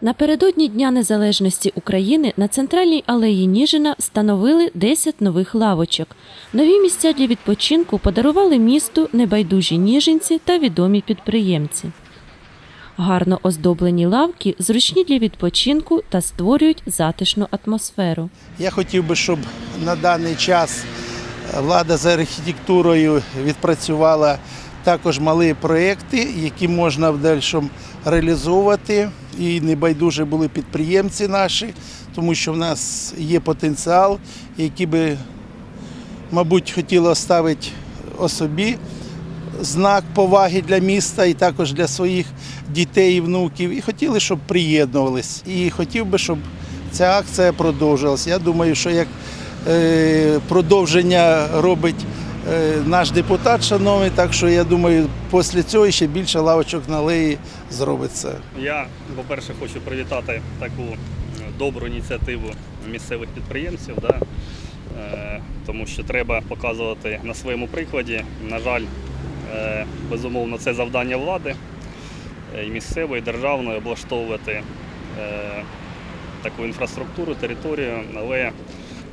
Напередодні Дня Незалежності України на центральній алеї Ніжина встановили 10 нових лавочок. Нові місця для відпочинку подарували місту небайдужі ніжинці та відомі підприємці. Гарно оздоблені лавки зручні для відпочинку та створюють затишну атмосферу. Я хотів би, щоб на даний час влада за архітектурою відпрацювала також малі проекти, які можна в дальшому реалізовувати. І небайдуже були підприємці наші, тому що в нас є потенціал, який би, мабуть, хотіло ставити особі знак поваги для міста і також для своїх дітей і внуків. І хотіли, щоб приєднувались. І хотів би, щоб ця акція продовжилась. Я думаю, що як е, продовження робить наш депутат шановний, так що я думаю, після цього ще більше лавочок на алеї зробиться. Я, по-перше, хочу привітати таку е, добру ініціативу місцевих підприємців, да? е, тому що треба показувати на своєму прикладі. На жаль, е, безумовно, це завдання влади е, і місцевої, і державної облаштовувати е, таку інфраструктуру, територію, але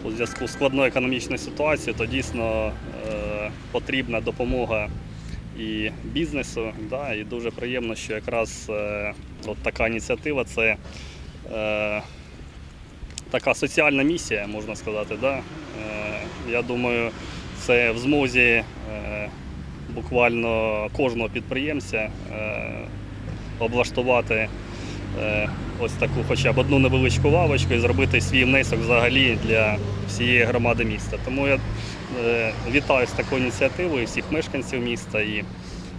у зв'язку з складною економічною ситуацією, то дійсно е, потрібна допомога і бізнесу. Да, і дуже приємно, що якраз е, от така ініціатива це е, така соціальна місія, можна сказати. Да? Я думаю, це в змозі буквально кожного підприємця облаштувати ось таку хоча б одну невеличку лавочку і зробити свій внесок взагалі для всієї громади міста. Тому я е, вітаю з такою ініціативою всіх мешканців міста і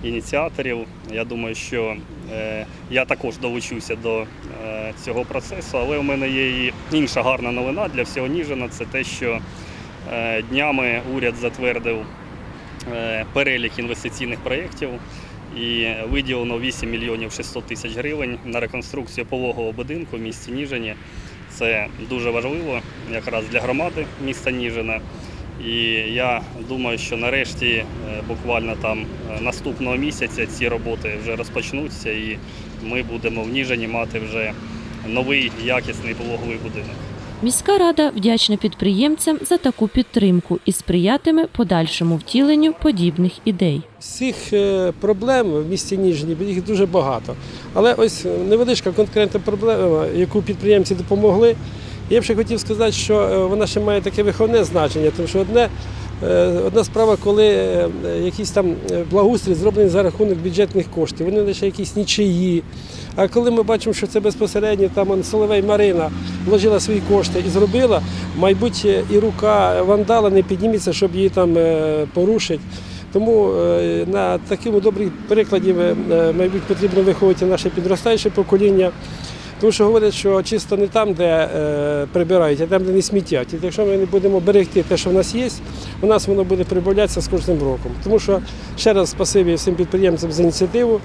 ініціаторів. Я думаю, що е, я також долучуся до е, цього процесу, але у мене є і інша гарна новина для всього Ніжина. Це те, що днями уряд затвердив перелік інвестиційних проєктів і виділено 8 мільйонів 600 тисяч гривень на реконструкцію пологового будинку в місті Ніжині. Це дуже важливо якраз для громади міста Ніжина. І я думаю, що нарешті е, буквально там е, наступного місяця ці роботи вже розпочнуться, і ми будемо в Ніжині мати вже новий якісний пологовий будинок. Міська рада вдячна підприємцям за таку підтримку і сприятиме подальшому втіленню подібних ідей. Всіх е, проблем в місті Ніжні їх дуже багато. Але ось невеличка конкретна проблема, яку підприємці допомогли. Я б ще хотів сказати, що е, вона ще має таке виховне значення, тому що одне. Е, Одна справа, коли е, якийсь там е, благоустрій зроблений за рахунок бюджетних коштів, вони лише якісь нічиї. А коли ми бачимо, що це безпосередньо там Соловей Марина вложила свої кошти і зробила, мабуть, і рука вандала не підніметься, щоб її там порушити. Тому на такому доброму прикладі, мабуть, потрібно виховувати наше підростаюче покоління. Тому що говорять, що чисто не там, де е, прибирають, а там, де не смітять. І якщо ми не будемо берегти те, що в нас є, у нас воно буде прибавлятися з кожним роком. Тому що ще раз спасибі всім підприємцям за ініціативу.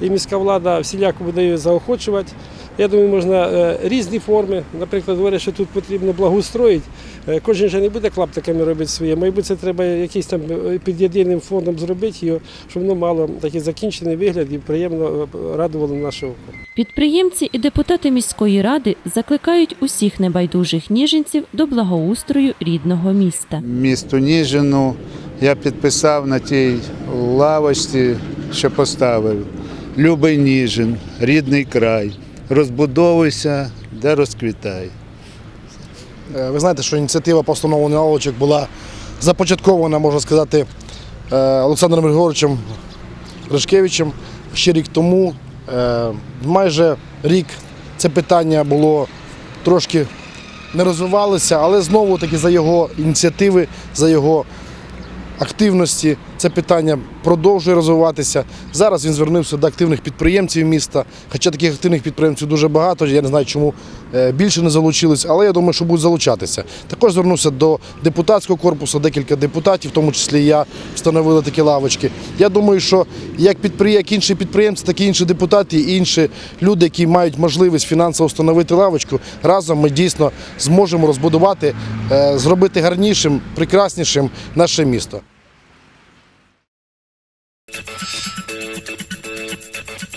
І міська влада всіляко буде її заохочувати. Я думаю, можна е, різні форми. Наприклад, говорять, що тут потрібно благоустроїти. Е, Кожен же не буде клаптиками робити своє. Мабуть, це треба якийсь там е, під єдиним фондом зробити його, щоб воно мало такий закінчений вигляд і приємно радувало наше око. Підприємці і депутати міської ради закликають усіх небайдужих ніженців до благоустрою рідного міста. місту Ніжину. Я підписав на тій лавочці, що поставив. Любий Ніжин, рідний край. Розбудовуйся, де розквітай. Е, Ви знаєте, що ініціатива по встановленню лавочок була започаткована, можна сказати, е, Олександром Григоровичем Ришкевичем ще рік тому. Е, Майже рік це питання було трошки не розвивалося, але знову таки за його ініціативи, за його активності це питання продовжує розвиватися. Зараз він звернувся до активних підприємців міста. Хоча таких активних підприємців дуже багато. Я не знаю, чому е, більше не залучились, але я думаю, що будуть залучатися. Також звернувся до депутатського корпусу, декілька депутатів, в тому числі я встановили такі лавочки. Я думаю, що як як інші підприємці, так і інші депутати, і інші люди, які мають можливість фінансово встановити лавочку, разом ми дійсно зможемо розбудувати, е, зробити гарнішим, прекраснішим наше місто. Thank you.